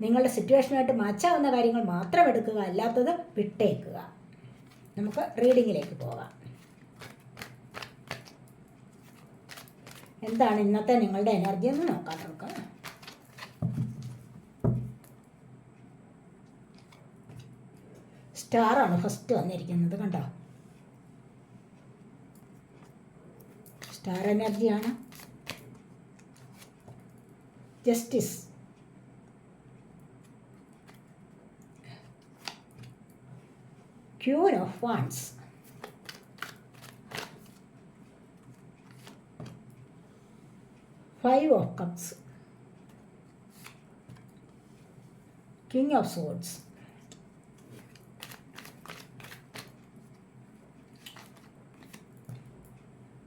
നിങ്ങളുടെ സിറ്റുവേഷനുമായിട്ട് മാച്ചാവുന്ന കാര്യങ്ങൾ മാത്രം എടുക്കുക അല്ലാത്തത് വിട്ടേക്കുക. നമുക്ക് റീഡിങ്ങിലേക്ക് പോകാം. എന്താണ് ഇന്നത്തെ നിങ്ങളുടെ എനർജി എന്ന് നോക്കാം നമുക്ക്. സ്റ്റാറാണ് ഫസ്റ്റ് വന്നിരിക്കുന്നത് കണ്ടോ? സ്റ്റാർ എനർജിയാണ് justice Cure of Wands. Five of Cups. King of Swords.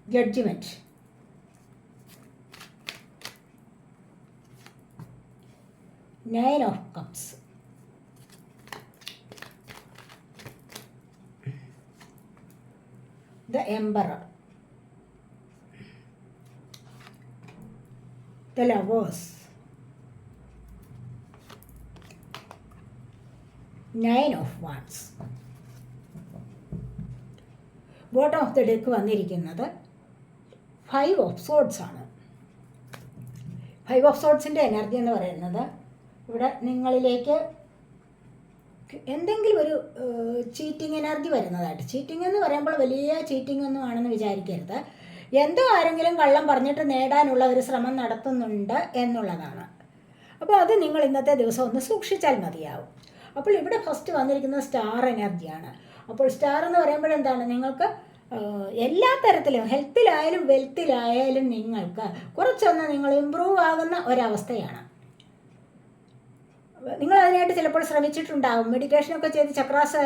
Judgment. Nine of Cups. The the lovers nine of wands bottom of the deck വന്നിരിക്കുന്നത്? ഫൈവ് ഓഫ് സോഡ്സ് ആണ്. ഫൈവ് ഓഫ് സോഡ്സിന്റെ energy എന്ന് പറയുന്നത് ഇവിടെ നിങ്ങളിലേക്ക് എന്തെങ്കിലും ഒരു ചീറ്റിംഗ് എനർജി വരുന്നതായിട്ട്. ചീറ്റിംഗ് എന്ന് പറയുമ്പോൾ വലിയ ചീറ്റിംഗ് ഒന്നും ആണെന്ന് വിചാരിക്കരുത്. എന്തോ ആരെങ്കിലും കള്ളം പറഞ്ഞിട്ട് നേടാനുള്ള ഒരു ശ്രമം നടത്തുന്നുണ്ട് എന്നുള്ളതാണ്. അപ്പോൾ അത് നിങ്ങൾ ഇന്നത്തെ ദിവസം ഒന്ന് സൂക്ഷിച്ചാൽ മതിയാവും. അപ്പോൾ ഇവിടെ ഫസ്റ്റ് വന്നിരിക്കുന്നത് സ്റ്റാർ എനർജിയാണ് അപ്പോൾ സ്റ്റാർ എന്ന് പറയുമ്പോൾ എന്താണ്? നിങ്ങൾക്ക് എല്ലാ തരത്തിലും ഹെൽത്തിലായാലും വെൽത്തിലായാലും നിങ്ങൾക്ക് കുറച്ചൊന്ന് നിങ്ങൾ ഇമ്പ്രൂവ് ആകുന്ന ഒരവസ്ഥയാണ്. നിങ്ങൾ അതിനായിട്ട് ചിലപ്പോൾ ശ്രമിച്ചിട്ടുണ്ടാകും മെഡിറ്റേഷനൊക്കെ ചെയ്ത് ചക്രാസ്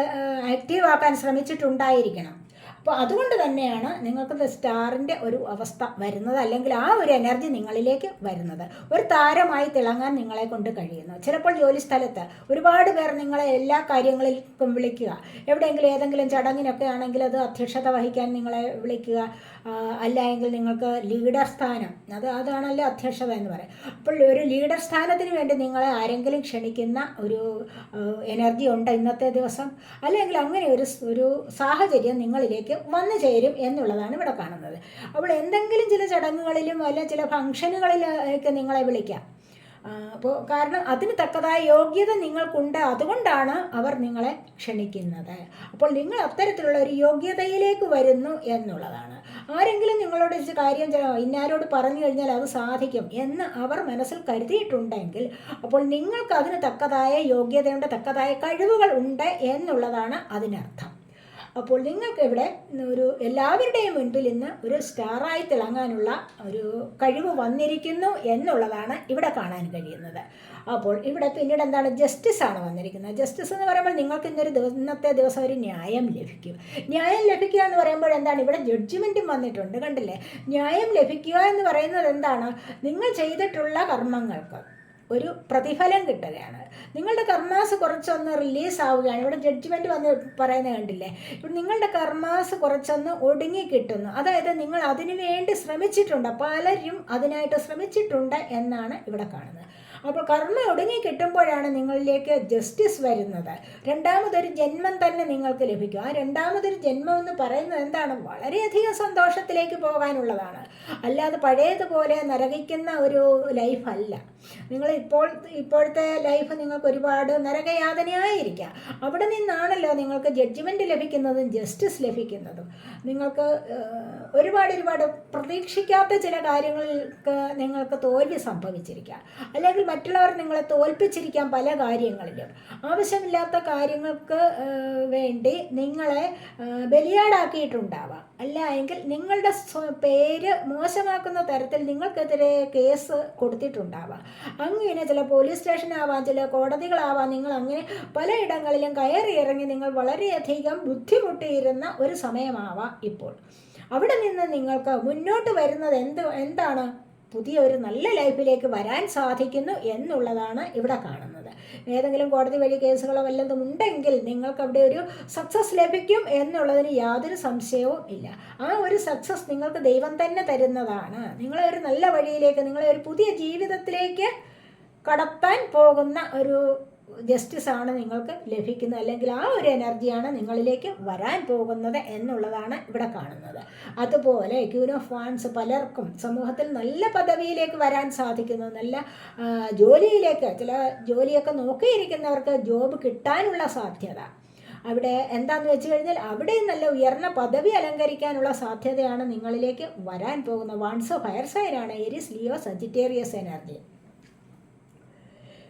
ആക്റ്റീവ് ആക്കാൻ ശ്രമിച്ചിട്ടുണ്ടായിരിക്കണം. അപ്പോൾ അതുകൊണ്ട് തന്നെയാണ് നിങ്ങൾക്ക് സ്റ്റാറിന്റെ ഒരു അവസ്ഥ വരുന്നത് അല്ലെങ്കിൽ ആ ഒരു എനർജി നിങ്ങളിലേക്ക് വരുന്നത്. ഒരു താരമായി തിളങ്ങാൻ നിങ്ങളെ കൊണ്ട് കഴിയുന്നു. ചിലപ്പോൾ ജോലി സ്ഥലത്ത് ഒരുപാട് പേർ നിങ്ങളെ എല്ലാ കാര്യങ്ങളിലും വിളിക്കുക. എവിടെയെങ്കിലും ഏതെങ്കിലും ചടങ്ങിനൊക്കെ ആണെങ്കിൽ അത് അധ്യക്ഷത വഹിക്കാൻ നിങ്ങളെ വിളിക്കുക. അല്ല എങ്കിൽ നിങ്ങൾക്ക് ലീഡർ സ്ഥാനം. അത് അതാണല്ലോ അധ്യക്ഷത എന്ന് പറയും. അപ്പോൾ ഒരു ലീഡർ സ്ഥാനത്തിന് വേണ്ടി നിങ്ങളെ ആരെങ്കിലും ക്ഷണിക്കുന്ന ഒരു എനർജി ഉണ്ട് ഇന്നത്തെ ദിവസം. അല്ലെങ്കിൽ അങ്ങനെ ഒരു ഒരു സാഹചര്യം നിങ്ങളിലേക്ക് വന്നു ചേരും എന്നുള്ളതാണ് ഇവിടെ കാണുന്നത്. അപ്പോൾ എന്തെങ്കിലും ചില ചടങ്ങുകളിലും അല്ല ചില ഫംഗ്ഷനുകളിലൊക്കെ നിങ്ങളെ വിളിക്കാം. അപ്പോൾ കാരണം അതിന് തക്കതായ യോഗ്യത നിങ്ങൾക്കുണ്ട്. അതുകൊണ്ടാണ് അവർ നിങ്ങളെ ക്ഷണിക്കുന്നത്. അപ്പോൾ നിങ്ങൾ അത്തരത്തിലുള്ള ഒരു യോഗ്യതയിലേക്ക് വരുന്നു എന്നുള്ളതാണ്. ആരെങ്കിലും നിങ്ങളോട് കാര്യം ഇന്നാരോട് പറഞ്ഞു കഴിഞ്ഞാൽ അത് സാധിക്കും എന്ന് അവർ മനസ്സിൽ കരുതിയിട്ടുണ്ടെങ്കിൽ അപ്പോൾ നിങ്ങൾക്ക് അതിന് തക്കതായ യോഗ്യതയുണ്ട് തക്കതായ കഴിവുകൾ ഉണ്ട് എന്നുള്ളതാണ് അതിനർത്ഥം. അപ്പോൾ നിങ്ങൾക്ക് ഇവിടെ ഒരു എല്ലാവരുടെയും മുൻപിൽ ഇന്ന് ഒരു സ്റ്റാറായി തിളങ്ങാനുള്ള ഒരു കഴിവ് വന്നിരിക്കുന്നു എന്നുള്ളതാണ് ഇവിടെ കാണാൻ കഴിയുന്നത്. അപ്പോൾ ഇവിടെ പിന്നീട് എന്താണ് ജസ്റ്റിസ് ആണ് വന്നിരിക്കുന്നത്. ജസ്റ്റിസ് എന്ന് പറയുമ്പോൾ നിങ്ങൾക്ക് ഇന്നൊരു ഇന്നത്തെ ദിവസം ഒരു ന്യായം ലഭിക്കും. ന്യായം ലഭിക്കുക എന്ന് പറയുമ്പോൾ എന്താണ്? ഇവിടെ ജഡ്ജ്മെന്റും വന്നിട്ടുണ്ട്. കണ്ടില്ലേ? ന്യായം ലഭിക്കുക എന്ന് പറയുന്നത് എന്താണ്? നിങ്ങൾ ചെയ്തിട്ടുള്ള കർമ്മങ്ങൾക്ക്. ഒരു പ്രതിഫലം കിട്ടുകയാണ്. നിങ്ങളുടെ കർമാസ് കുറച്ചൊന്ന് റിലീസ് ആവുകയാണ്. ഇവിടെ ജഡ്ജ്മെന്റ് വന്ന് പറയുന്നത് കണ്ടില്ലേ? ഇവിടെ നിങ്ങളുടെ കർമാസ് കുറച്ചൊന്ന് ഒടുങ്ങി കിട്ടുന്നു. അതായത് നിങ്ങൾ അതിനു വേണ്ടി ശ്രമിച്ചിട്ടുണ്ട്. പലരും അതിനായിട്ട് ശ്രമിച്ചിട്ടുണ്ട് എന്നാണ് ഇവിടെ കാണുന്നത്. അപ്പോൾ കർമ്മ ഒടുങ്ങി കിട്ടുമ്പോഴാണ് നിങ്ങളിലേക്ക് ജസ്റ്റിസ് വരുന്നത്. രണ്ടാമതൊരു ജന്മം തന്നെ നിങ്ങൾക്ക് ലഭിക്കും. ആ രണ്ടാമതൊരു ജന്മം എന്ന് പറയുന്നത് എന്താണ്? വളരെയധികം സന്തോഷത്തിലേക്ക് പോകാനുള്ളതാണ്. അല്ലാതെ പഴയതുപോലെ നരകിക്കുന്ന ഒരു ലൈഫല്ല നിങ്ങൾ ഇപ്പോൾ ഇപ്പോഴത്തെ ലൈഫ് നിങ്ങൾക്ക് ഒരുപാട് നരകയാതനയായിരിക്കാം. അവിടെ നിന്നാണല്ലോ നിങ്ങൾക്ക് ജഡ്ജ്മെന്റ് ലഭിക്കുന്നതും ജസ്റ്റിസ് ലഭിക്കുന്നതും. നിങ്ങൾക്ക് ഒരുപാട് ഒരുപാട് പ്രതീക്ഷിക്കാത്ത ചില കാര്യങ്ങൾക്ക് നിങ്ങൾക്ക് തോൽവി സംഭവിച്ചിരിക്കാം. അല്ലെങ്കിൽ മറ്റുള്ളവർ നിങ്ങളെ തോൽപ്പിച്ചിരിക്കാം പല കാര്യങ്ങളിലും. ആവശ്യമില്ലാത്ത കാര്യങ്ങൾക്ക് വേണ്ടി നിങ്ങളെ ബലിയാടാക്കിയിട്ടുണ്ടാവാം. അല്ല എങ്കിൽ നിങ്ങളുടെ പേര് മോശമാക്കുന്ന തരത്തിൽ നിങ്ങൾക്കെതിരെ കേസ് കൊടുത്തിട്ടുണ്ടാവാം. അങ്ങനെ ചില പോലീസ് സ്റ്റേഷനാവാം ചില കോടതികളാവാം നിങ്ങൾ അങ്ങനെ പലയിടങ്ങളിലും കയറി ഇറങ്ങി നിങ്ങൾ വളരെയധികം ബുദ്ധിമുട്ടിയിരുന്ന ഒരു സമയമാവാം ഇപ്പോൾ. അവിടെ നിന്ന് നിങ്ങൾക്ക് മുന്നോട്ട് വരുന്നത് എന്ത് എന്താണ്? പുതിയ ഒരു നല്ല ലൈഫിലേക്ക് വരാൻ സാധിക്കുന്നു എന്നുള്ളതാണ് ഇവിടെ കാണുന്നത്. ഏതെങ്കിലും കോടതി വഴി കേസുകളോ വല്ലതും ഉണ്ടെങ്കിൽ നിങ്ങൾക്ക് അവിടെ ഒരു സക്സസ് ലഭിക്കും എന്നുള്ളതിന് യാതൊരു സംശയവും ഇല്ല. ആ ഒരു സക്സസ് നിങ്ങൾക്ക് ദൈവം തന്നെ തരുന്നതാണ്. നിങ്ങളെ ഒരു നല്ല വഴിയിലേക്ക് നിങ്ങളെ ഒരു പുതിയ ജീവിതത്തിലേക്ക് കടത്താൻ പോകുന്ന ഒരു ജസ്റ്റിസ് ആണ് നിങ്ങൾക്ക് ലഭിക്കുന്നത്. അല്ലെങ്കിൽ ആ ഒരു എനർജിയാണ് നിങ്ങളിലേക്ക് വരാൻ പോകുന്നത് എന്നുള്ളതാണ് ഇവിടെ കാണുന്നത്. അതുപോലെ ക്യൂൻ ഓഫ് വാൻസ് പലർക്കും സമൂഹത്തിൽ നല്ല പദവിയിലേക്ക് വരാൻ സാധിക്കുന്നു. നല്ല ജോലിയിലേക്ക് ചില ജോലിയൊക്കെ നോക്കിയിരിക്കുന്നവർക്ക് ജോബ് കിട്ടാനുള്ള സാധ്യത. അവിടെ എന്താന്ന് വെച്ച് കഴിഞ്ഞാൽ അവിടെയും നല്ല ഉയർന്ന പദവി അലങ്കരിക്കാനുള്ള സാധ്യതയാണ് നിങ്ങളിലേക്ക് വരാൻ പോകുന്നത്. വൺസ് ഫയർ സൈനാണ് എരിസ് ലിയോ സജിറ്റേറിയസ് എനർജി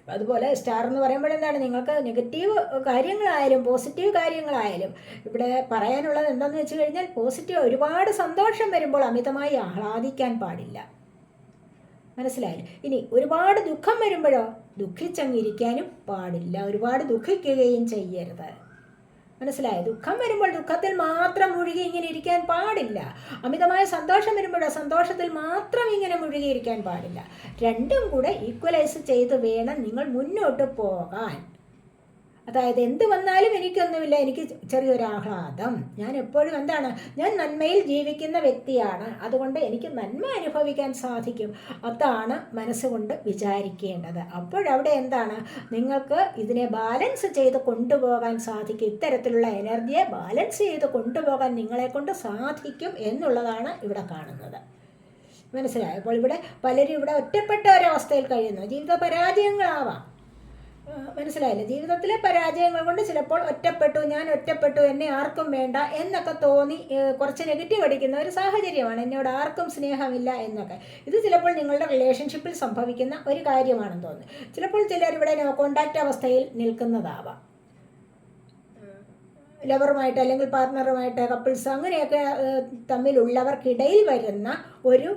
അതുപോലെ സ്റ്റാർ എന്ന് പറയുമ്പോൾ എന്താണ്? നിങ്ങൾക്ക് നെഗറ്റീവ് കാര്യങ്ങളായാലും പോസിറ്റീവ് കാര്യങ്ങളായാലും ഇവിടെ പറയാനുള്ളത് എന്താണെന്ന് വെച്ച് കഴിഞ്ഞാൽ പോസിറ്റീവ് ഒരുപാട് സന്തോഷം വരുമ്പോൾ അമിതമായി ആഹ്ലാദിക്കാൻ പാടില്ല. മനസ്സിലായില്ല? ഇനി ഒരുപാട് ദുഃഖം വരുമ്പോഴോ ദുഃഖിച്ചങ്ങിരിക്കാനും പാടില്ല. ഒരുപാട് ദുഃഖിക്കുകയും ചെയ്യരുത്. മനസ്സിലായോ? ദുഃഖം വരുമ്പോൾ ദുഃഖത്തിൽ മാത്രം മുഴുകി ഇങ്ങനെ ഇരിക്കാൻ പാടില്ല. അമിതമായ സന്തോഷം വരുമ്പോഴോ സന്തോഷത്തിൽ മാത്രം ഇങ്ങനെ മുഴുകി ഇരിക്കാൻ പാടില്ല. രണ്ടും കൂടെ ഈക്വലൈസ് ചെയ്ത് വേണം നിങ്ങൾ മുന്നോട്ട് പോകാൻ. അതായത് എന്ത് വന്നാലും എനിക്കൊന്നുമില്ല. എനിക്ക് ചെറിയൊരു ആഹ്ലാദം ഞാൻ എപ്പോഴും എന്താണ്? ഞാൻ നന്മയിൽ ജീവിക്കുന്ന വ്യക്തിയാണ്. അതുകൊണ്ട് എനിക്ക് നന്മ അനുഭവിക്കാൻ സാധിക്കും. അതാണ് മനസ്സുകൊണ്ട് വിചാരിക്കേണ്ടത്. അപ്പോഴവിടെ എന്താണ്? നിങ്ങൾക്ക് ഇതിനെ ബാലൻസ് ചെയ്ത് കൊണ്ടുപോകാൻ സാധിക്കും. ഇത്തരത്തിലുള്ള എനർജിയെ ബാലൻസ് ചെയ്ത് കൊണ്ടുപോകാൻ നിങ്ങളെ കൊണ്ട് സാധിക്കും എന്നുള്ളതാണ് ഇവിടെ കാണുന്നത്. മനസ്സിലായപ്പോൾ ഇവിടെ പലരും ഇവിടെ ഒറ്റപ്പെട്ട ഒരവസ്ഥയിൽ കഴിയുന്നു. ജീവിത പരാജയങ്ങളാവാം. മനസ്സിലായില്ലേ? ജീവിതത്തിലെ പരാജയങ്ങൾ കൊണ്ട് ചിലപ്പോൾ ഒറ്റപ്പെട്ടു ഞാൻ ഒറ്റപ്പെട്ടു എന്നെ ആർക്കും വേണ്ട എന്നൊക്കെ തോന്നി കുറച്ച് നെഗറ്റീവ് അടിക്കുന്ന ഒരു സാഹചര്യമാണ്. എന്നോട് ആർക്കും സ്നേഹമില്ല എന്നൊക്കെ. ഇത് ചിലപ്പോൾ നിങ്ങളുടെ റിലേഷൻഷിപ്പിൽ സംഭവിക്കുന്ന ഒരു കാര്യമാണെന്ന് തോന്നുന്നു ചിലപ്പോൾ ചിലർ ഇവിടെ നോ കോണ്ടാക്റ്റ് അവസ്ഥയിൽ നിൽക്കുന്നതാവാം. ലവറുമായിട്ട് അല്ലെങ്കിൽ പാർട്ട്ണറുമായിട്ട് കപ്പിൾസ് അങ്ങനെയൊക്കെ തമ്മിലുള്ളവർക്കിടയിൽ വരുന്ന ഒരു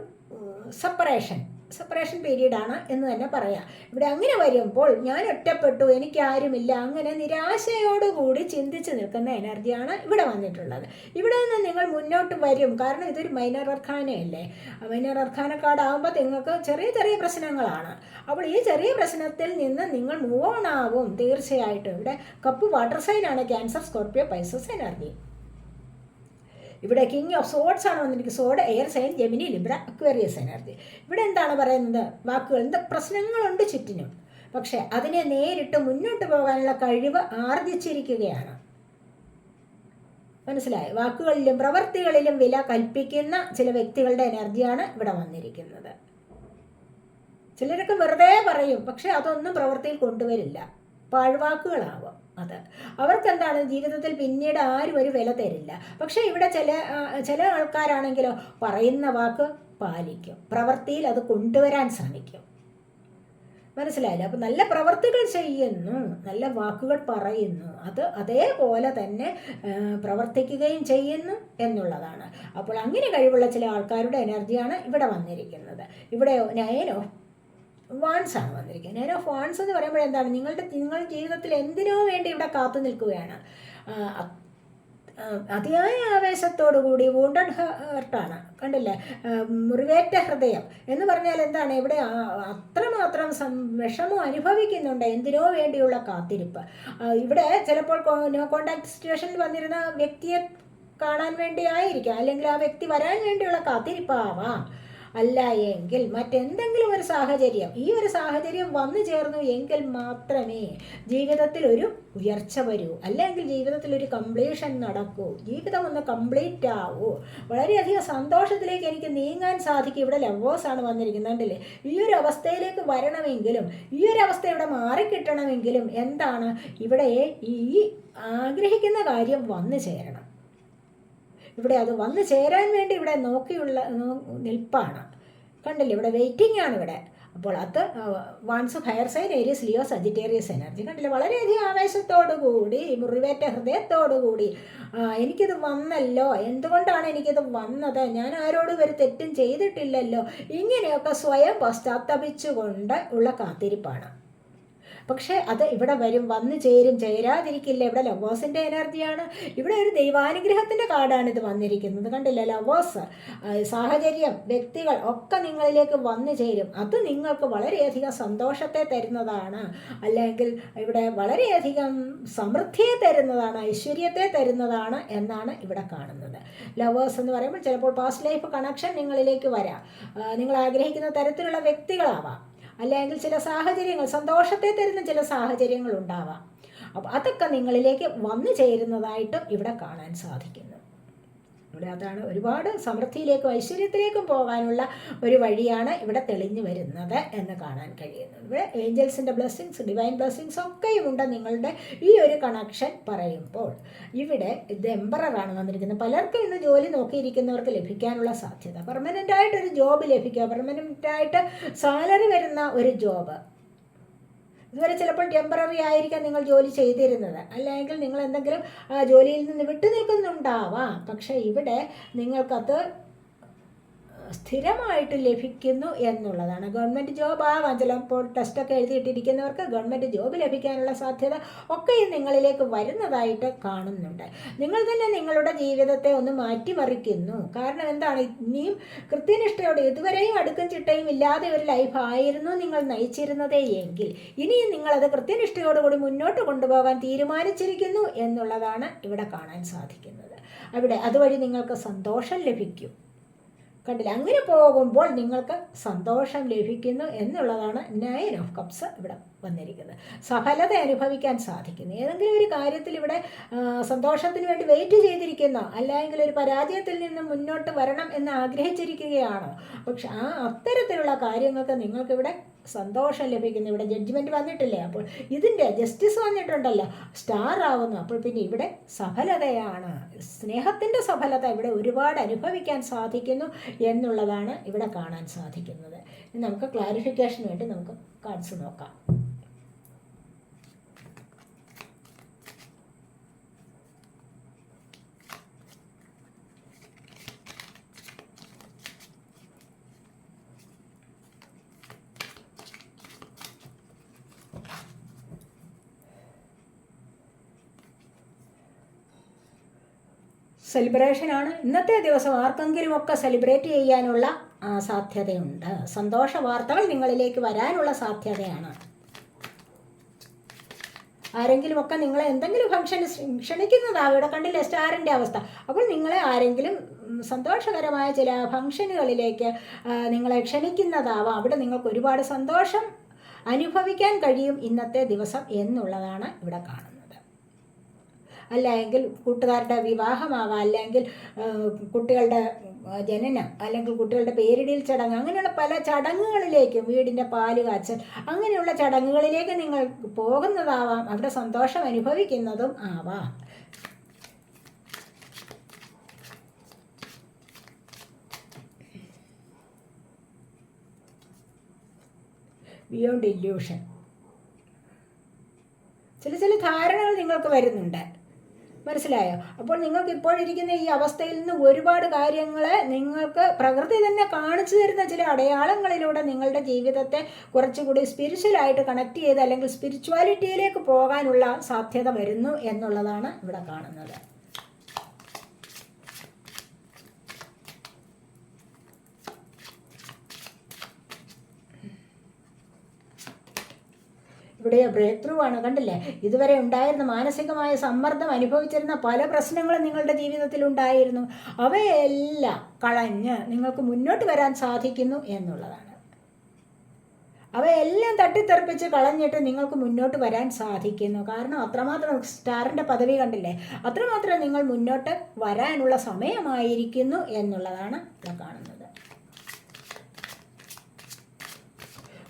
സെപ്പറേഷൻ സെപ്പറേഷൻ ആണ് എന്ന് തന്നെ പറയാം. ഇവിടെ അങ്ങനെ വരുമ്പോൾ ഞാൻ ഒറ്റപ്പെട്ടു എനിക്ക് ആരുമില്ല അങ്ങനെ നിരാശയോടുകൂടി ചിന്തിച്ച് നിൽക്കുന്ന എനർജിയാണ് ഇവിടെ വന്നിട്ടുള്ളത്. ഇവിടെ നിന്ന് നിങ്ങൾ മുന്നോട്ട് വരും. കാരണം ഇതൊരു മൈനർ അർഖാനയല്ലേ മൈനർ അർഖാന കാർഡാകുമ്പോൾ നിങ്ങൾക്ക് ചെറിയ ചെറിയ പ്രശ്നങ്ങളാണ്. അപ്പോൾ ഈ ചെറിയ പ്രശ്നത്തിൽ നിന്ന് നിങ്ങൾ മൂവ് ഓൺ ആവും. തീർച്ചയായിട്ടും ഇവിടെ കപ്പ് വാട്ടർ സൈനാണ് ക്യാൻസർ സ്കോർപ്പിയോ പൈസസ് എനർജി ഇവിടെ കിങ് ഓഫ് സോഡ്സ് ആണ് വന്നിരിക്കുന്നത്. Sword air sign Gemini Libra Aquarius energy ഇവിടെ എന്താണ് പറയുന്നത്? വാക്കുകൾ. എന്ത്? പ്രശ്നങ്ങളുണ്ട് ചുറ്റിനും. പക്ഷേ അതിനെ നേരിട്ട് മുന്നോട്ട് പോകാനുള്ള കഴിവ് ആർജിച്ചിരിക്കുകയാണ്. മനസ്സിലായി? വാക്കുകളിലും പ്രവൃത്തികളിലും വില കൽപ്പിക്കുന്ന ചില വ്യക്തികളുടെ എനർജിയാണ് ഇവിടെ വന്നിരിക്കുന്നത്. ചിലരൊക്കെ വെറുതെ പറയും. പക്ഷെ അതൊന്നും പ്രവൃത്തിയിൽ കൊണ്ടുവരില്ല. പാഴ്വാക്കുകളാവും അത്. അവർക്ക് എന്താണ് ജീവിതത്തിൽ പിന്നീട് ആരും ഒരു വില തരില്ല. പക്ഷേ ഇവിടെ ചില ചില ആൾക്കാരാണെങ്കിലോ പറയുന്ന വാക്ക് പാലിക്കും. പ്രവൃത്തിയിൽ അത് കൊണ്ടുവരാൻ ശ്രമിക്കും. മനസ്സിലായില്ല? അപ്പം നല്ല പ്രവർത്തികൾ ചെയ്യുന്നു നല്ല വാക്കുകൾ പറയുന്നു അത് അതേപോലെ തന്നെ പ്രവർത്തിക്കുകയും ചെയ്യുന്നു എന്നുള്ളതാണ്. അപ്പോൾ അങ്ങനെ കഴിവുള്ള ചില ആൾക്കാരുടെ എനർജിയാണ് ഇവിടെ വന്നിരിക്കുന്നത്. ഇവിടെ നയനോ വാൺസ് ആണ് വന്നിരിക്കുന്നത്. നേരെ ഓഫ് വാൺസ് എന്ന് പറയുമ്പോൾ എന്താണ്? നിങ്ങളുടെ നിങ്ങൾ ജീവിതത്തിൽ എന്തിനോ വേണ്ടി ഇവിടെ കാത്തു നിൽക്കുകയാണ്. അതിയായ ആവേശത്തോടു കൂടി വൂണ്ടഡ് ഹേർട്ടാണ് കണ്ടില്ലേ? മുറിവേറ്റ ഹൃദയം എന്ന് പറഞ്ഞാൽ എന്താണ്? ഇവിടെ അത്രമാത്രം വിഷമം അനുഭവിക്കുന്നുണ്ട് എന്തിനോ വേണ്ടിയുള്ള കാത്തിരിപ്പ്. ഇവിടെ ചിലപ്പോൾ നോ കോണ്ടാക്ട് സിറ്റുവേഷനിൽ വന്നിരുന്ന വ്യക്തിയെ കാണാൻ വേണ്ടി ആയിരിക്കാം അല്ലെങ്കിൽ ആ വ്യക്തി വരാൻ വേണ്ടിയുള്ള കാത്തിരിപ്പാവാം. അല്ല എങ്കിൽ മറ്റെന്തെങ്കിലും ഒരു സാഹചര്യം. ഈ ഒരു സാഹചര്യം വന്നു ചേർന്നു എങ്കിൽ മാത്രമേ ജീവിതത്തിൽ ഒരു ഉയർച്ച വരൂ. അല്ലെങ്കിൽ ജീവിതത്തിൽ ഒരു കംപ്ലീഷൻ നടക്കൂ. ജീവിതം ഒന്ന് കംപ്ലീറ്റ് ആവൂ. വളരെയധികം സന്തോഷത്തിലേക്ക് എനിക്ക് നീങ്ങാൻ സാധിക്കും. ഇവിടെ ലവേഴ്സാണ് വന്നിരിക്കുന്നത് കണ്ടില്ലേ? ഈ ഒരു അവസ്ഥയിലേക്ക് വരണമെങ്കിലും ഈ ഒരു അവസ്ഥ ഇവിടെ മാറിക്കിട്ടണമെങ്കിലും എന്താണ്? ഇവിടെ ഈ ആഗ്രഹിക്കുന്ന കാര്യം വന്നു ചേരണം. ഇവിടെ അത് വന്നു ചേരാൻ വേണ്ടി ഇവിടെ നോക്കിയുള്ള നിൽപ്പാണ്. കണ്ടില്ലേ ഇവിടെ വെയിറ്റിംഗ് ആണ് ഇവിടെ. അപ്പോൾ അത് wands fire sign Aries Leo Sagittarius energy കണ്ടില്ല വളരെയധികം ആവേശത്തോടു കൂടി മുറിവേറ്റ ഹൃദയത്തോടു കൂടി എനിക്കിത് വന്നല്ലോ. എന്തുകൊണ്ടാണ് എനിക്കിത് വന്നത്? ഞാൻ ആരോടും ഒരു തെറ്റും ചെയ്തിട്ടില്ലല്ലോ. ഇങ്ങനെയൊക്കെ സ്വയം പശ്ചാത്തപിച്ചുകൊണ്ട് ഉള്ള കാത്തിരിപ്പാണ്. പക്ഷേ അത് ഇവിടെ വരും വന്നു ചേരും. ചേരാതിരിക്കില്ല. ഇവിടെ ലവേഴ്സിന്റെ എനർജിയാണ്. ഇവിടെ ഒരു ദൈവാനുഗ്രഹത്തിന്റെ കാർഡാണ് ഇത് വന്നിരിക്കുന്നത്. കണ്ടില്ല? ലവേഴ്സ് സാഹചര്യം വ്യക്തികൾ ഒക്കെ നിങ്ങളിലേക്ക് വന്നു ചേരും. അത് നിങ്ങൾക്ക് വളരെയധികം സന്തോഷത്തെ തരുന്നതാണ്. അല്ലെങ്കിൽ ഇവിടെ വളരെയധികം സമൃദ്ധിയെ തരുന്നതാണ് ഐശ്വര്യത്തെ തരുന്നതാണ് എന്നാണ് ഇവിടെ കാണുന്നത്. ലവേഴ്സ് എന്ന് പറയുമ്പോൾ ചിലപ്പോൾ പാസ്റ്റ് ലൈഫ് കണക്ഷൻ നിങ്ങളിലേക്ക് വരാം. നിങ്ങൾ ആഗ്രഹിക്കുന്ന തരത്തിലുള്ള വ്യക്തികളാവാം. അല്ലെങ്കിൽ ചില സാഹചര്യങ്ങൾ സന്തോഷത്തെ തരുന്ന ചില സാഹചര്യങ്ങൾ ഉണ്ടാവാം. അപ്പോൾ അതൊക്കെ നിങ്ങളിലേക്ക് വന്നു ചേരുന്നതായിട്ടും ഇവിടെ കാണാൻ സാധിക്കുന്നു. ഇവിടെ അതാണ് ഒരുപാട് സമൃദ്ധിയിലേക്കും ഐശ്വര്യത്തിലേക്കും പോകാനുള്ള ഒരു വഴിയാണ് ഇവിടെ തെളിഞ്ഞു വരുന്നത് എന്ന് കാണാൻ കഴിയുന്നു. ഇവിടെ ഏഞ്ചൽസിന്റെ ബ്ലെസ്സിങ്സ് ഡിവൈൻ ബ്ലെസ്സിങ്സ് ഒക്കെയും ഉണ്ട് നിങ്ങളുടെ ഈ ഒരു കണക്ഷൻ പറയുമ്പോൾ. ഇവിടെ ഇത് എംബറാണ് വന്നിരിക്കുന്നത്. പലർക്കും ഇന്ന് ജോലി നോക്കിയിരിക്കുന്നവർക്ക് ലഭിക്കാനുള്ള സാധ്യത. പെർമനന്റ് ആയിട്ട് ഒരു ജോബ് ലഭിക്കുക പെർമനന്റ് ആയിട്ട് സാലറി വരുന്ന ഒരു ജോബ് ഇതുവരെ ചിലപ്പോൾ ടെമ്പററി ആയിരിക്കാം നിങ്ങൾ ജോലി ചെയ്തിരുന്നത്. അല്ലെങ്കിൽ നിങ്ങൾ എന്തെങ്കിലും ജോലിയിൽ നിന്ന് വിട്ടു നിൽക്കുന്നുണ്ടാവാം പക്ഷേ ഇവിടെ നിങ്ങൾക്കത് സ്ഥിരമായിട്ട് ലഭിക്കുന്നു എന്നുള്ളതാണ്. ഗവൺമെന്റ് ജോബ് ആവാം ചിലപ്പോൾ ടെസ്റ്റൊക്കെ എഴുതിയിട്ടിരിക്കുന്നവർക്ക് ഗവൺമെന്റ് ജോബ് ലഭിക്കാനുള്ള സാധ്യത ഒക്കെ നിങ്ങളിലേക്ക് വരുന്നതായിട്ട് കാണുന്നുണ്ട്. നിങ്ങൾ തന്നെ നിങ്ങളുടെ ജീവിതത്തെ ഒന്ന് മാറ്റിമറിക്കുന്നു. കാരണം എന്താണ്? ഇനിയും കൃത്യനിഷ്ഠയോടെ ഇതുവരെയും അടുക്കും ചിട്ടയും ഇല്ലാതെ ഒരു ലൈഫ് ആയിരുന്നു നിങ്ങൾ നയിച്ചിരുന്നതേ എങ്കിൽ ഇനിയും നിങ്ങളത് കൃത്യനിഷ്ഠയോടുകൂടി മുന്നോട്ട് കൊണ്ടുപോകാൻ തീരുമാനിച്ചിരിക്കുന്നു എന്നുള്ളതാണ് ഇവിടെ കാണാൻ സാധിക്കുന്നത്. അവിടെ അതുവഴി നിങ്ങൾക്ക് സന്തോഷം ലഭിക്കും. കണ്ടില്ല? അങ്ങനെ പോകുമ്പോൾ നിങ്ങൾക്ക് സന്തോഷം ലഭിക്കുന്നു എന്നുള്ളതാണ് നയൻ ഓഫ് കപ്സ് ഇവിടെ വന്നിരിക്കുന്നത്. സഫലത അനുഭവിക്കാൻ സാധിക്കുന്നു. ഏതെങ്കിലും ഒരു കാര്യത്തിൽ ഇവിടെ സന്തോഷത്തിന് വേണ്ടി വെയിറ്റ് ചെയ്തിരിക്കുന്ന അല്ലെങ്കിൽ ഒരു പരാജയത്തിൽ നിന്ന് മുന്നോട്ട് വരണം എന്ന് ആഗ്രഹിച്ചിരിക്കുകയാണോ? പക്ഷെ ആ അത്തരത്തിലുള്ള കാര്യങ്ങൾക്ക് നിങ്ങൾക്കിവിടെ സന്തോഷം ലഭിക്കുന്നു. ഇവിടെ ജഡ്ജ്മെന്റ് വന്നിട്ടില്ലേ? അപ്പോൾ ഇതിന്റെ ജസ്റ്റിസ് വന്നിട്ടുണ്ടല്ലോ. സ്റ്റാർ ആവുന്നു. അപ്പോൾ പിന്നെ ഇവിടെ സഫലതയാണ്. സ്നേഹത്തിന്റെ സഫലത ഇവിടെ ഒരുപാട് അനുഭവിക്കാൻ സാധിക്കുന്നു എന്നുള്ളതാണ് ഇവിടെ കാണാൻ സാധിക്കുന്നത്. നമുക്ക് ക്ലാരിഫിക്കേഷന് വേണ്ടി നമുക്ക് കാർഡ്സ് നോക്കാം. സെലിബ്രേഷനാണ് ഇന്നത്തെ ദിവസം ആർക്കെങ്കിലും ഒക്കെ സെലിബ്രേറ്റ് ചെയ്യാനുള്ള സാധ്യതയുണ്ട്. സന്തോഷ വാർത്തകൾ നിങ്ങളിലേക്ക് വരാനുള്ള സാധ്യതയാണ്. ആരെങ്കിലും ഒക്കെ നിങ്ങളെ എന്തെങ്കിലും ഫംഗ്ഷന് ക്ഷണിക്കുന്നതാണ് ഇവിടെ കണ്ടില്ല സ്റ്റാറിന്റെ അവസ്ഥ. അപ്പോൾ നിങ്ങളെ ആരെങ്കിലും സന്തോഷകരമായ ചില ഫംഗ്ഷനുകളിലേക്ക് നിങ്ങളെ ക്ഷണിക്കുന്നതാവാം. അവിടെ നിങ്ങൾക്ക് ഒരുപാട് സന്തോഷം അനുഭവിക്കാൻ കഴിയും ഇന്നത്തെ ദിവസം എന്നുള്ളതാണ് ഇവിടെ കാണുന്നത്. അല്ലെങ്കിൽ കൂട്ടുകാരുടെ വിവാഹമാവാം അല്ലെങ്കിൽ കുട്ടികളുടെ ജനനം അല്ലെങ്കിൽ കുട്ടികളുടെ പേരിടയിൽ ചടങ്ങ് അങ്ങനെയുള്ള പല ചടങ്ങുകളിലേക്കും വീടിന്റെ പാൽ കാച്ചൽ അങ്ങനെയുള്ള ചടങ്ങുകളിലേക്ക് നിങ്ങൾ പോകുന്നതാവാം അവിടെ സന്തോഷം അനുഭവിക്കുന്നതും ആവാം. ബിയോണ്ട് ഇല്യൂഷൻ ചില ചില ധാരണകൾ നിങ്ങൾക്ക് വരുന്നുണ്ട്. മനസ്സിലായോ? അപ്പോൾ നിങ്ങൾക്ക് ഇപ്പോഴിരിക്കുന്ന ഈ അവസ്ഥയിൽ നിന്ന് ഒരുപാട് കാര്യങ്ങളെ നിങ്ങൾക്ക് പ്രകൃതി തന്നെ കാണിച്ചു തരുന്ന ചില അടയാളങ്ങളിലൂടെ നിങ്ങളുടെ ജീവിതത്തെ കുറച്ചുകൂടി സ്പിരിച്വലായിട്ട് കണക്ട് ചെയ്ത് അല്ലെങ്കിൽ സ്പിരിച്വാലിറ്റിയിലേക്ക് പോകാനുള്ള സാധ്യത വരുന്നു എന്നുള്ളതാണ് ഇവിടെ കാണുന്നത്. ഇവിടെ ബ്രേക്ക് ത്രൂ ആണ്. കണ്ടില്ലേ? ഇതുവരെ ഉണ്ടായിരുന്ന മാനസികമായ സമ്മർദ്ദം അനുഭവിച്ചിരുന്ന പല പ്രശ്നങ്ങളും നിങ്ങളുടെ ജീവിതത്തിൽ ഉണ്ടായിരുന്നു. അവയെല്ലാം കളഞ്ഞ് നിങ്ങൾക്ക് മുന്നോട്ട് വരാൻ സാധിക്കുന്നു എന്നുള്ളതാണ്. അവയെല്ലാം തട്ടിത്തെറിപ്പിച്ച് കളഞ്ഞിട്ട് നിങ്ങൾക്ക് മുന്നോട്ട് വരാൻ സാധിക്കുന്നു. കാരണം അത്രമാത്രം സ്റ്റാറിന്റെ പദവി കണ്ടില്ലേ? അത്രമാത്രം നിങ്ങൾ മുന്നോട്ട് വരാനുള്ള സമയമായിരിക്കുന്നു എന്നുള്ളതാണ് ഇവിടെ കാണുന്നത്.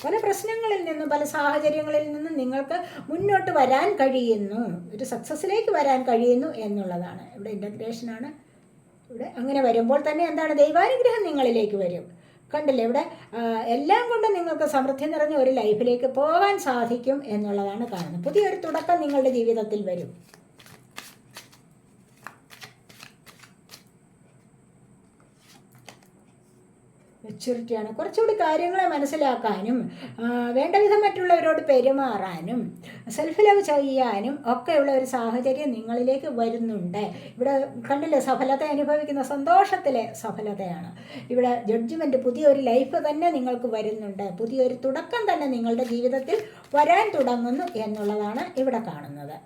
പല പ്രശ്നങ്ങളിൽ നിന്നും പല സാഹചര്യങ്ങളിൽ നിന്നും നിങ്ങൾക്ക് മുന്നോട്ട് വരാൻ കഴിയുന്നു. ഒരു സക്സസ്സിലേക്ക് വരാൻ കഴിയുന്നു എന്നുള്ളതാണ്. ഇവിടെ ഇന്റഗ്രേഷനാണ് ഇവിടെ അങ്ങനെ വരുമ്പോൾ തന്നെ എന്താണ്? ദൈവാനുഗ്രഹം നിങ്ങളിലേക്ക് വരും. കണ്ടില്ലേ? ഇവിടെ എല്ലാം കൊണ്ടും നിങ്ങൾക്ക് സമൃദ്ധി നിറഞ്ഞ ഒരു ലൈഫിലേക്ക് പോകാൻ സാധിക്കും എന്നുള്ളതാണ് കാരണം. പുതിയൊരു തുടക്കം നിങ്ങളുടെ ജീവിതത്തിൽ വരും. മെച്യൂരിറ്റിയാണ് കുറച്ചുകൂടി കാര്യങ്ങളെ മനസ്സിലാക്കാനും വേണ്ട വിധം മറ്റുള്ളവരോട് പെരുമാറാനും സെൽഫ് ലവ് ചെയ്യാനും ഒക്കെയുള്ള ഒരു സാഹചര്യം നിങ്ങളിലേക്ക് വരുന്നുണ്ട്. ഇവിടെ കണ്ടില്ലേ സഫലത അനുഭവിക്കുന്ന സന്തോഷത്തിലെ സഫലതയാണ്. ഇവിടെ ജഡ്ജ്മെന്റ് പുതിയൊരു ലൈഫ് തന്നെ നിങ്ങൾക്ക് വരുന്നുണ്ട്. പുതിയൊരു തുടക്കം തന്നെ നിങ്ങളുടെ ജീവിതത്തിൽ വരാൻ തുടങ്ങുന്നു എന്നുള്ളതാണ് ഇവിടെ കാണുന്നത്.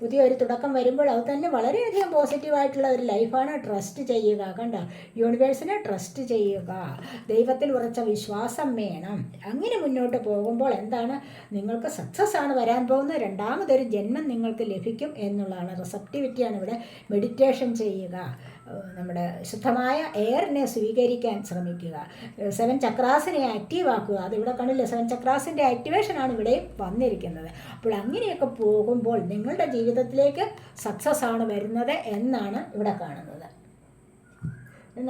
പുതിയൊരു തുടക്കം വരുമ്പോൾ അത് തന്നെ വളരെയധികം പോസിറ്റീവായിട്ടുള്ള ഒരു ലൈഫാണ് ട്രസ്റ്റ് ചെയ്യുക കണ്ട? യൂണിവേഴ്സിനെ ട്രസ്റ്റ് ചെയ്യുക. ദൈവത്തിൽ ഉറച്ച വിശ്വാസം വേണം. അങ്ങനെ മുന്നോട്ട് പോകുമ്പോൾ എന്താണ്? നിങ്ങൾക്ക് സക്സസ് ആണ് വരാൻ പോകുന്നത്. രണ്ടാമതൊരു ജന്മം നിങ്ങൾക്ക് ലഭിക്കും എന്നുള്ളതാണ്. റിസപ്റ്റിവിറ്റിയാണ് ഇവിടെ. മെഡിറ്റേഷൻ ചെയ്യുക. നമ്മുടെ ശുദ്ധമായ എയറിനെ സ്വീകരിക്കാൻ ശ്രമിക്കുക. സെവൻ ചക്രാസിനെ ആക്റ്റീവ് ആക്കുക. അതിവിടെ കണ്ടില്ലേ സെവൻ ചക്രാസിന്റെ ആക്ടിവേഷനാണ് ഇവിടെ വന്നിരിക്കുന്നത്. അപ്പോൾ അങ്ങനെയൊക്കെ പോകുമ്പോൾ നിങ്ങളുടെ ജീവിതത്തിലേക്ക് സക്സസ് ആണ് വരുന്നത് എന്നാണ് ഇവിടെ കാണുന്നത്.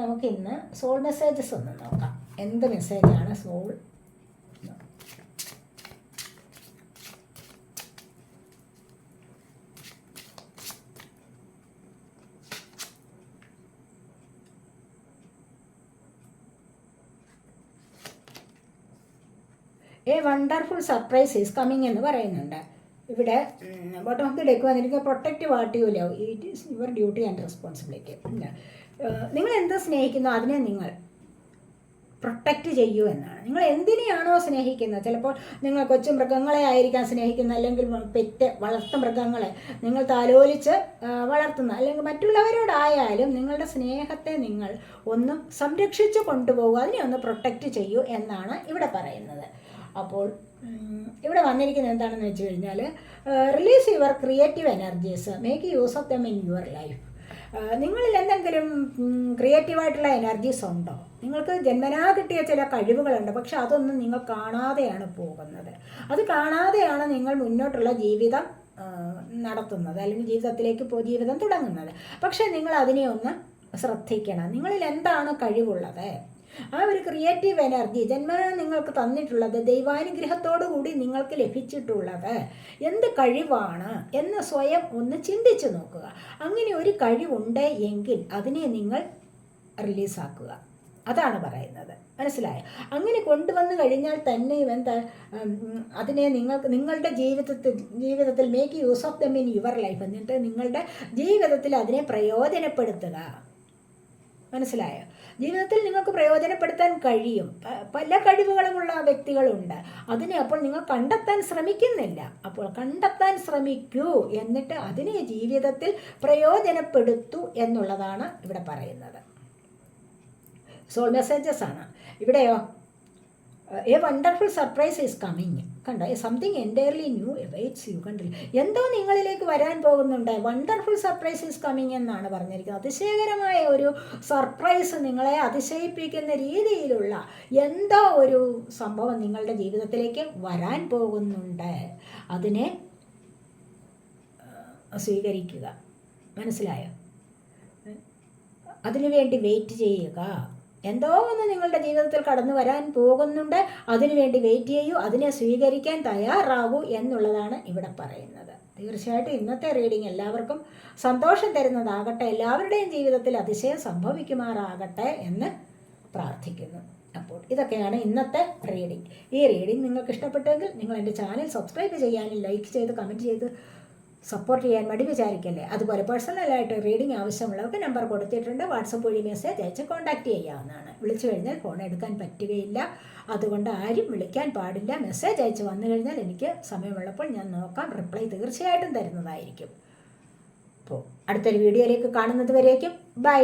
നമുക്കിന്ന് സോൾ മെസ്സേജസ് ഒന്ന് നോക്കാം. എന്ത് മെസ്സേജാണ് soul a wonderful surprise is coming എന്ന് പറയുന്നുണ്ട്. ഇവിടെ ബോട്ടം ഓഫ് ദി ഡെക്ക് വന്നിരിക്കുക protect what you love it is your duty and responsibility നിങ്ങൾ എന്ത് സ്നേഹിക്കുന്നു അതിനെ നിങ്ങൾ പ്രൊട്ടക്റ്റ് ചെയ്യൂ എന്നാണ്. നിങ്ങൾ എന്തിനെയാണോ സ്നേഹിക്കുന്നത്? ചിലപ്പോൾ നിങ്ങൾ കൊച്ചു മൃഗങ്ങളെ ആയിരിക്കാം സ്നേഹിക്കുന്നത് അല്ലെങ്കിൽ പെറ്റ് വളർത്ത മൃഗങ്ങളെ നിങ്ങൾ താലോലിച്ച് വളർത്തുന്ന അല്ലെങ്കിൽ മറ്റുള്ളവരോടായാലും നിങ്ങളുടെ സ്നേഹത്തെ നിങ്ങൾ ഒന്ന് സംരക്ഷിച്ചു കൊണ്ടുപോകുക അതിനെ ഒന്ന് പ്രൊട്ടക്റ്റ് ചെയ്യൂ എന്നാണ് ഇവിടെ പറയുന്നത്. അപ്പോൾ ഇവിടെ വന്നിരിക്കുന്നത് എന്താണെന്ന് വെച്ച് കഴിഞ്ഞാൽ release your creative energies make use of them in your life നിങ്ങളിൽ എന്തെങ്കിലും ക്രിയേറ്റീവായിട്ടുള്ള എനർജീസ് ഉണ്ടോ? നിങ്ങൾക്ക് ജന്മനാ കിട്ടിയ ചില കഴിവുകളുണ്ട് പക്ഷെ അതൊന്നും നിങ്ങൾ കാണാതെയാണ് പോകുന്നത്. അത് കാണാതെയാണ് നിങ്ങൾ മുന്നോട്ടുള്ള ജീവിതം നടത്തുന്നത് അല്ലെങ്കിൽ ജീവിതത്തിലേക്ക് പോ ജീവിതം തുടങ്ങുന്നത്. പക്ഷേ നിങ്ങൾ അതിനെ ഒന്ന് ശ്രദ്ധിക്കണം. നിങ്ങളിൽ എന്താണ് കഴിവുള്ളത്? ആ ഒരു ക്രിയേറ്റീവ് എനർജി ജന്മന നിങ്ങൾക്ക് തന്നിട്ടുള്ളത് ദൈവാനുഗ്രഹത്തോടു കൂടി നിങ്ങൾക്ക് ലഭിച്ചിട്ടുള്ളത്. എന്ത് കഴിവാണ് എന്ന് സ്വയം ഒന്ന് ചിന്തിച്ചു നോക്കുക. അങ്ങനെ ഒരു കഴിവുണ്ട് എങ്കിൽ അതിനെ നിങ്ങൾ റിലീസാക്കുക അതാണ് പറയുന്നത്. മനസ്സിലായോ? അങ്ങനെ കൊണ്ടുവന്നു കഴിഞ്ഞാൽ തന്നെ എന്താ അതിനെ നിങ്ങൾക്ക് നിങ്ങളുടെ ജീവിതത്തിൽ ജീവിതത്തിൽ make use of them in your life എന്നിട്ട് നിങ്ങളുടെ ജീവിതത്തിൽ അതിനെ പ്രയോജനപ്പെടുത്തുക. മനസ്സിലായോ? ജീവിതത്തിൽ നിങ്ങൾക്ക് പ്രയോജനപ്പെടുത്താൻ കഴിയും. പല കഴിവുകളുമുള്ള വ്യക്തികളുണ്ട്. അതിനെ അപ്പോൾ നിങ്ങൾ കണ്ടെത്താൻ ശ്രമിക്കുന്നില്ല. അപ്പോൾ കണ്ടെത്താൻ ശ്രമിക്കൂ എന്നിട്ട് അതിനെ ജീവിതത്തിൽ പ്രയോജനപ്പെടുത്തൂ എന്നുള്ളതാണ് ഇവിടെ പറയുന്നത്. സോൾ മെസ്സേജസ് ആണ്. ഇവിടെയോ? A wonderful surprise is coming കണ്ടോ? Something entirely new waits you കണ്ടില്ല എന്തോ നിങ്ങളിലേക്ക് വരാൻ പോകുന്നുണ്ട്. വണ്ടർഫുൾ സർപ്രൈസ് ഈസ് കമ്മിങ് എന്നാണ് പറഞ്ഞിരിക്കുന്നത്. അതിശയകരമായ ഒരു സർപ്രൈസ് നിങ്ങളെ അതിശയിപ്പിക്കുന്ന രീതിയിലുള്ള എന്തോ ഒരു സംഭവം നിങ്ങളുടെ ജീവിതത്തിലേക്ക് വരാൻ പോകുന്നുണ്ട്. അതിനെ സ്വീകരിക്കുക. മനസ്സിലായോ? അതിനുവേണ്ടി വെയിറ്റ് ചെയ്യുക. എന്തോ ഒന്ന് നിങ്ങളുടെ ജീവിതത്തിൽ കടന്നു വരാൻ പോകുന്നുണ്ട്. അതിനുവേണ്ടി വെയിറ്റ് ചെയ്യൂ. അതിനെ സ്വീകരിക്കാൻ തയ്യാറാകൂ എന്നുള്ളതാണ് ഇവിടെ പറയുന്നത്. തീർച്ചയായിട്ടും ഇന്നത്തെ റീഡിംഗ് എല്ലാവർക്കും സന്തോഷം തരുന്നതാകട്ടെ. എല്ലാവരുടെയും ജീവിതത്തിൽ അതിശയം സംഭവിക്കുമാറാകട്ടെ എന്ന് പ്രാർത്ഥിക്കുന്നു. അപ്പോൾ ഇതൊക്കെയാണ് ഇന്നത്തെ റീഡിംഗ് ഈ റീഡിംഗ് നിങ്ങൾക്ക് ഇഷ്ടപ്പെട്ടെങ്കിൽ നിങ്ങൾ എന്റെ ചാനൽ സബ്സ്ക്രൈബ് ചെയ്യാനും ലൈക്ക് ചെയ്ത് കമന്റ് ചെയ്ത് സപ്പോർട്ട് ചെയ്യാൻ വേണ്ടി വിചാരിക്കല്ലേ? അതുപോലെ പേഴ്സണലായിട്ട് റീഡിങ് ആവശ്യമുള്ളവർക്ക് നമ്പർ കൊടുത്തിട്ടുണ്ട്. വാട്സപ്പ് വഴി മെസ്സേജ് അയച്ച് കോൺടാക്ട് ചെയ്യാവുന്നതാണ്. വിളിച്ചു കഴിഞ്ഞാൽ ഫോൺ എടുക്കാൻ പറ്റുകയില്ല. അതുകൊണ്ട് ആരും വിളിക്കാൻ പാടില്ല. മെസ്സേജ് അയച്ച് വന്നു കഴിഞ്ഞാൽ എനിക്ക് സമയമുള്ളപ്പോൾ ഞാൻ നോക്കാം. റിപ്ലൈ തീർച്ചയായിട്ടും തരുന്നതായിരിക്കും. അപ്പോൾ അടുത്തൊരു വീഡിയോയിലേക്ക് കാണുന്നത് വരേക്കും. ബൈ